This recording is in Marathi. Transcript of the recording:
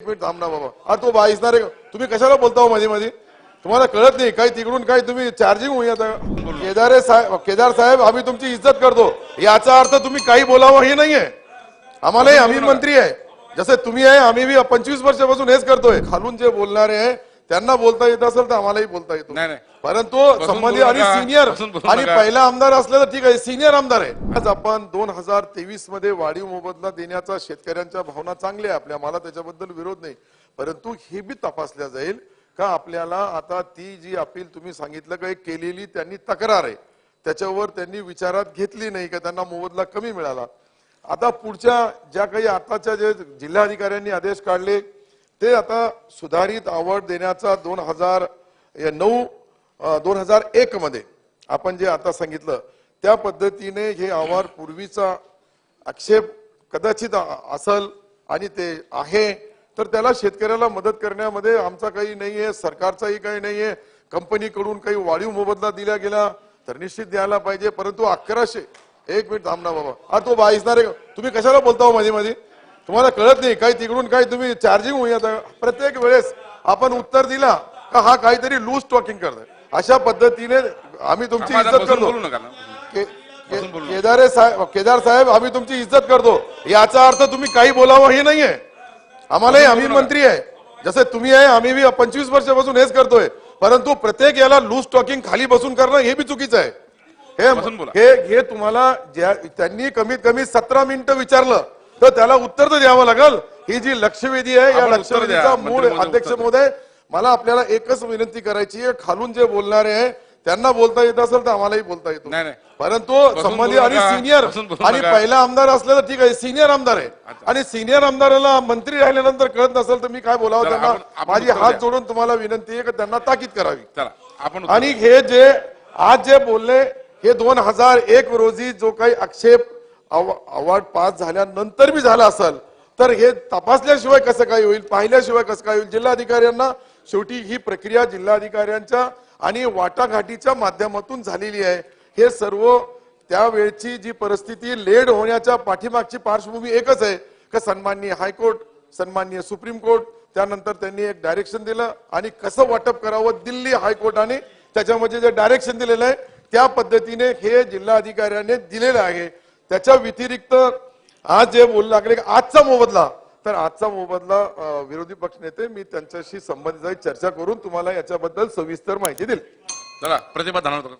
मिनिट थांब ना बाबा. हा तो बाईसणार आहे तुम्ही कशाला बोलता हो मध्ये मध्ये तुम्हाला कळत नाही. काही तिकडून काही तुम्ही चार्जिंग होई आता केदारे साहेब केदार साहेब आम्ही तुमची इज्जत करतो. याचा अर्थ तुम्ही काही बोलावं हे नाहीये. आम्हालाही आम्ही मंत्री आहे. जसे तुम्ही आहे आम्ही बी पंचवीस वर्षापासून हेच करतोय. खालून जे बोलणारे आहे त्यांना बोलता येत असेल तर आम्हालाही बोलता येतो नाही, नाही. परंतु संबंधित आणि. सिनियर आणि. पहिला आमदार असलं तर ठीक आहे सिनियर आमदार आहे आज आपण दोन हजार तेवीसमध्ये वाढीव मोबदला देण्याचा शेतकऱ्यांच्या भावना चांगल्या आहे आपल्या मला त्याच्याबद्दल विरोध नाही परंतु हे बी तपासल्या जाईल का आपल्याला आता ती जी अपील तुम्ही सांगितलं का केलेली त्यांनी तक्रार आहे त्याच्यावर त्यांनी विचारात घेतली नाही का त्यांना मोबदला कमी मिळाला आता पुढच्या ज्या काही आताच्या जे जिल्हाधिकाऱ्यांनी आदेश काढले ते आता सुधारित आवड देण्याचा दोन हजार नऊ दोन हजार एक मध्ये आपण जे आता सांगितलं त्या पद्धतीने हे आव्हान पूर्वीचा आक्षेप कदाचित असल आणि ते आहे तर त्याला शेतकऱ्याला मदत करण्यामध्ये आमचा काही नाहीये सरकारचाही काही नाहीये कंपनीकडून काही वाढीव मोबदला दिला गेला तर निश्चित द्यायला पाहिजे परंतु अकराशे एक मिनिट थांब ना बाबा. हा तो बाईसणार तुम्ही कशाला बोलता हो माझी तुम्हाला कळत नाही काही तिकडून काही तुम्ही चार्जिंग आता प्रत्येक वेळेस आपण उत्तर दिला का हा काहीतरी लूज टॉकिंग करतोय. अशा पद्धतीने आम्ही तुमची इज्जत करतो. के- के-. केदारे साहेब केदार साहेब आम्ही तुमची इज्जत करतो. याचा अर्थ तुम्ही काही बोलावं हे नाहीये. आम्हालाही आम्ही. मंत्री आहे. जसे तुम्ही आहे आम्ही बी पंचवीस वर्षापासून हेच करतोय. परंतु प्रत्येक याला लूज टॉकिंग खाली बसून करणं हे बी चुकीचं आहे. हे तुम्हाला ज्या त्यांनी कमीत कमी सतरा मिनिटं विचारलं. तर त्याला उत्तर तर द्यावं लागल ही जी लक्षवेधी आहे या लक्षवेधीचा. मूळ अध्यक्ष. महोदय मला आपल्याला एकच विनंती करायची आहे खालून जे बोलणारे आहे त्यांना बोलता येत असेल तर आम्हालाही बोलता येतो. परंतु संबंधित आणि. सिनियर आणि. पहिला आमदार असलं तर ठीक आहे सिनियर आमदार आहे आणि सिनियर आमदाराला मंत्री राहिल्यानंतर कळत नसेल तर मी काय बोलावं त्यांना माझी हात. जोडून तुम्हाला विनंती आहे की त्यांना ताकीद करावी आणि हे जे आज जे बोलले हे दोन हजार एक रोजी जो काही आक्षेप अवॉर्ड पास झाल्यानंतर बी झाला असेल तर हे तपासल्याशिवाय कसं काय होईल पाहिल्याशिवाय कसं काय होईल? जिल्हाधिकाऱ्यांना शेवटी ही प्रक्रिया जिल्हाधिकाऱ्यांच्या आणि वाटाघाटीच्या माध्यमातून झालेली आहे. हे सर्व त्यावेळची जी परिस्थिती लेड होण्याच्या पाठीमागची पार्श्वभूमी एकच आहे का सन्माननीय हायकोर्ट सन्माननीय सुप्रीम कोर्ट त्यानंतर त्यांनी एक डायरेक्शन दिलं आणि कसं वाटप करावं दिल्ली हायकोर्टाने त्याच्यामध्ये जे डायरेक्शन दिलेलं आहे त्या पद्धतीने हे जिल्हाधिकाऱ्याने दिलेलं आहे. त्याच्या व्यतिरिक्त आज जे बोलू लागले की आजचा मोबदला तर आजचा मोबदला विरोधी पक्ष नेते मी त्यांच्याशी संबंधित चर्चा करून तुम्हाला याच्याबद्दल सविस्तर माहिती देईल. चला प्रतिभा धन्यवाद.